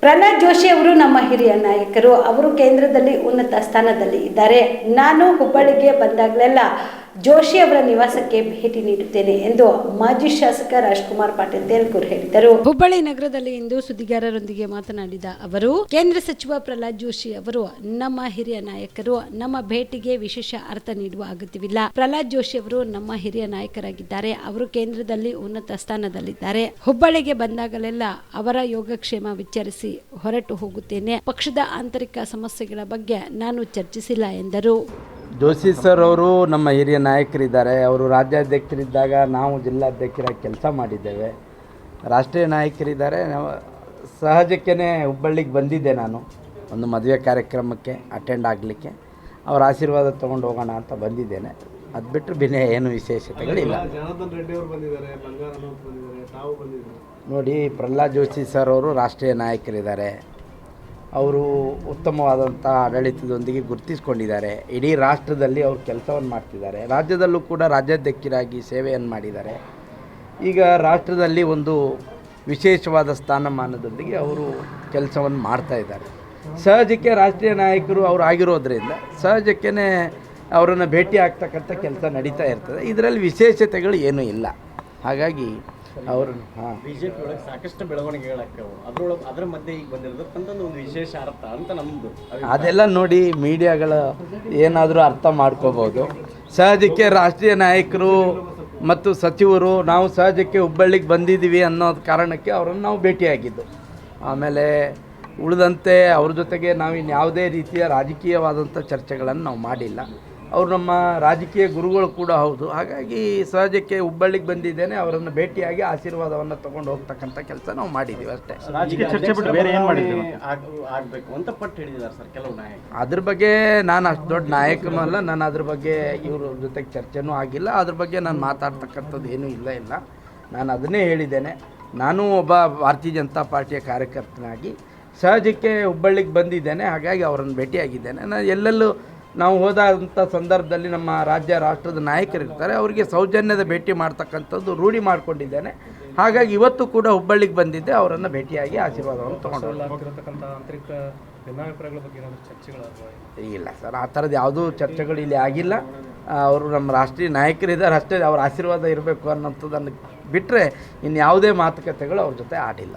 ಪ್ರಹ್ಲಾದ್ ಜೋಶಿ ಅವರು ನಮ್ಮ ಹಿರಿಯ ನಾಯಕರು. ಅವರು ಕೇಂದ್ರದಲ್ಲಿ ಉನ್ನತ ಸ್ಥಾನದಲ್ಲಿ ಇದ್ದಾರೆ. ನಾನು ಹುಬ್ಬಳ್ಳಿಗೆ ಬಂದಾಗಲೆಲ್ಲ ಜೋಶಿ ಅವರ ನಿವಾಸಕ್ಕೆ ಭೇಟಿ ನೀಡುತ್ತೇನೆ ಎಂದು ಮಾಜಿ ಶಾಸಕ ರಾಜ್ಕುಮಾರ್ ಪಾಟೀಲ್ ತೇಲ್ಕೂರ್ ಹೇಳಿದರು. ಹುಬ್ಬಳ್ಳಿ ನಗರದಲ್ಲಿ ಇಂದು ಸುದ್ದಿಗಾರರೊಂದಿಗೆ ಮಾತನಾಡಿದ ಅವರು, ಕೇಂದ್ರ ಸಚಿವ ಪ್ರಹ್ಲಾದ್ ಜೋಶಿ ಅವರು, ನಮ್ಮ ಹಿರಿಯ ನಾಯಕರು, ನಮ್ಮ ಭೇಟಿಗೆ ವಿಶೇಷ ಅರ್ಥ ನೀಡುವ ಅಗತ್ಯವಿಲ್ಲ. ಪ್ರಹ್ಲಾದ್ ಜೋಶಿ ಅವರು ನಮ್ಮ ಹಿರಿಯ ನಾಯಕರಾಗಿದ್ದಾರೆ. ಅವರು ಕೇಂದ್ರದಲ್ಲಿ ಉನ್ನತ ಸ್ಥಾನದಲ್ಲಿದ್ದಾರೆ. ಹುಬ್ಬಳ್ಳಿಗೆ ಬಂದಾಗಲೆಲ್ಲ ಅವರ ಯೋಗಕ್ಷೇಮ ವಿಚಾರಿಸಿ ಹೊರಟು ಹೋಗುತ್ತೇನೆ. ಪಕ್ಷದ ಆಂತರಿಕ ಸಮಸ್ಯೆಗಳ ಬಗ್ಗೆ ನಾನು ಚರ್ಚಿಸಿಲ್ಲ ಎಂದರು. ಜೋಶಿ ಸರ್ ಅವರು ನಮ್ಮ ಹಿರಿಯ ನಾಯಕರಿದ್ದಾರೆ. ಅವರು ರಾಜ್ಯಾಧ್ಯಕ್ಷರಿದ್ದಾಗ ನಾವು ಜಿಲ್ಲಾಧ್ಯಕ್ಷರಾಗಿ ಕೆಲಸ ಮಾಡಿದ್ದೇವೆ. ರಾಷ್ಟ್ರೀಯ ನಾಯಕರಿದ್ದಾರೆ. ಸಹಜಕ್ಕೇ ಹುಬ್ಬಳ್ಳಿಗೆ ಬಂದಿದ್ದೆ ನಾನು. ಒಂದು ಮದುವೆ ಕಾರ್ಯಕ್ರಮಕ್ಕೆ ಅಟೆಂಡ್ ಆಗಲಿಕ್ಕೆ. ಅವರ ಆಶೀರ್ವಾದ ತೊಗೊಂಡು ಹೋಗೋಣ ಅಂತ ಬಂದಿದ್ದೇನೆ. ಅದು ಬಿಟ್ಟರೆ ಭಿನ್ನ ಏನು ವಿಶೇಷತೆಗಳಿಲ್ಲ. ನೋಡಿ ಪ್ರಹ್ಲಾದ್ ಜೋಶಿ ಸರ್ ಅವರು ರಾಷ್ಟ್ರೀಯ ನಾಯಕರಿದ್ದಾರೆ. ಅವರು ಉತ್ತಮವಾದಂಥ ಆಡಳಿತದೊಂದಿಗೆ ಗುರುತಿಸ್ಕೊಂಡಿದ್ದಾರೆ. ಇಡೀ ರಾಷ್ಟ್ರದಲ್ಲಿ ಅವರು ಕೆಲಸವನ್ನು ಮಾಡ್ತಿದ್ದಾರೆ. ರಾಜ್ಯದಲ್ಲೂ ಕೂಡ ರಾಜ್ಯಾಧ್ಯಕ್ಷರಾಗಿ ಸೇವೆಯನ್ನು ಮಾಡಿದ್ದಾರೆ. ಈಗ ರಾಷ್ಟ್ರದಲ್ಲಿ ಒಂದು ವಿಶೇಷವಾದ ಸ್ಥಾನಮಾನದೊಂದಿಗೆ ಅವರು ಕೆಲಸವನ್ನು ಮಾಡ್ತಾ ಇದ್ದಾರೆ. ಸಹಜಕ್ಕೆ ರಾಷ್ಟ್ರೀಯ ನಾಯಕರು ಅವರು ಆಗಿರೋದ್ರಿಂದ ಸಹಜಕ್ಕೇ ಅವರನ್ನು ಭೇಟಿ ಆಗ್ತಕ್ಕಂಥ ಕೆಲಸ ನಡೀತಾ ಇರ್ತದೆ. ಇದರಲ್ಲಿ ವಿಶೇಷತೆಗಳು ಏನೂ ಇಲ್ಲ. ಹಾಗಾಗಿ ಅವರು ಹಾಂ. ಬಿ ಜೆ ಒಳಗೆ ಸಾಕಷ್ಟು ಬೆಳವಣಿಗೆಗಳಾಗ್ತವೆ. ಅದ್ರೊಳಗೆ ಅದ್ರ ಮಧ್ಯೆ ಈಗ ಬಂದಿರೋದಕ್ಕಂತಂದು ಒಂದು ವಿಶೇಷ ಅರ್ಥ ಅಂತ ನಮ್ಮದು ಅದೆಲ್ಲ ನೋಡಿ ಮೀಡಿಯಾಗಳ ಏನಾದರೂ ಅರ್ಥ ಮಾಡ್ಕೋಬೋದು. ಸಹಜಕ್ಕೆ ರಾಷ್ಟ್ರೀಯ ನಾಯಕರು ಮತ್ತು ಸಚಿವರು ನಾವು ಸಹಜಕ್ಕೆ ಹುಬ್ಬಳ್ಳಿಗೆ ಬಂದಿದ್ದೀವಿ ಅನ್ನೋ ಕಾರಣಕ್ಕೆ ಅವರನ್ನು ನಾವು ಭೇಟಿಯಾಗಿದ್ದು. ಆಮೇಲೆ ಉಳಿದಂತೆ ಅವ್ರ ಜೊತೆಗೆ ನಾವು ಇನ್ಯಾವುದೇ ರೀತಿಯ ರಾಜಕೀಯವಾದಂಥ ಚರ್ಚೆಗಳನ್ನು ನಾವು ಮಾಡಿಲ್ಲ. ಅವರು ನಮ್ಮ ರಾಜಕೀಯ ಗುರುಗಳು ಕೂಡ ಹೌದು. ಹಾಗಾಗಿ ಸಹಜಕ್ಕೆ ಹುಬ್ಬಳ್ಳಿಗೆ ಬಂದಿದ್ದೇನೆ. ಅವರನ್ನು ಭೇಟಿಯಾಗಿ ಆಶೀರ್ವಾದವನ್ನು ತಗೊಂಡು ಹೋಗ್ತಕ್ಕಂಥ ಕೆಲಸ ನಾವು ಮಾಡಿದ್ದೀವಿ ಅಷ್ಟೇ. ರಾಜಕೀಯ ಚರ್ಚೆ ಬಿಟ್ಟು ಬೇರೆ ಏನು ಮಾಡಿದ್ರು ಆಗಬೇಕು ಅಂತ ಪಟ್ಟು ಹಿಡಿದಿದ್ದಾರೆ ಸರ್ ಕೆಲವು ನಾಯಕರು. ಅದ್ರ ಬಗ್ಗೆ ನಾನು ಅಷ್ಟು ದೊಡ್ಡ ನಾಯಕನೂ ಅಲ್ಲ ನಾನು ಅದ್ರ ಬಗ್ಗೆ ಇವ್ರ ಜೊತೆಗೆ ಚರ್ಚೆನೂ ಆಗಿಲ್ಲ. ಅದ್ರ ಬಗ್ಗೆ ನಾನು ಮಾತಾಡ್ತಕ್ಕಂಥದ್ದು ಏನೂ ಇಲ್ಲ ಇಲ್ಲ. ನಾನು ಅದನ್ನೇ ಹೇಳಿದ್ದೇನೆ. ನಾನು ಒಬ್ಬ ಭಾರತೀಯ ಜನತಾ ಪಾರ್ಟಿಯ ಕಾರ್ಯಕರ್ತನಾಗಿ ಸಹಜಕ್ಕೆ ಹುಬ್ಬಳ್ಳಿಗೆ ಬಂದಿದ್ದೇನೆ. ಹಾಗಾಗಿ ಅವರನ್ನು ಭೇಟಿಯಾಗಿದ್ದೇನೆ. ನಾನು ಎಲ್ಲೆಲ್ಲೂ ನಾವು ಹೋದಂಥ ಸಂದರ್ಭದಲ್ಲಿ ನಮ್ಮ ರಾಜ್ಯ ರಾಷ್ಟ್ರದ ನಾಯಕರಿರ್ತಾರೆ. ಅವರಿಗೆ ಸೌಜನ್ಯದ ಭೇಟಿ ಮಾಡ್ತಕ್ಕಂಥದ್ದು ರೂಢಿ ಮಾಡಿಕೊಂಡಿದ್ದೇನೆ. ಹಾಗಾಗಿ ಇವತ್ತು ಕೂಡ ಹುಬ್ಬಳ್ಳಿಗೆ ಬಂದಿದ್ದೆ. ಅವರನ್ನು ಭೇಟಿಯಾಗಿ ಆಶೀರ್ವಾದವನ್ನು ತೊಗೊಂಡು ಇಲ್ಲ ಸರ್ ಆ ಥರದ್ದು ಯಾವುದೂ ಚರ್ಚೆಗಳು ಇಲ್ಲಿ ಆಗಿಲ್ಲ. ಅವರು ನಮ್ಮ ರಾಷ್ಟ್ರೀಯ ನಾಯಕರಿದ್ದಾರೆ ಅಷ್ಟೇ. ಅವ್ರ ಆಶೀರ್ವಾದ ಇರಬೇಕು ಅನ್ನೋಂಥದ್ದನ್ನು ಬಿಟ್ಟರೆ ಇನ್ನು ಯಾವುದೇ ಮಾತುಕತೆಗಳು ಅವ್ರ ಜೊತೆ ಆಡಿಲ್ಲ.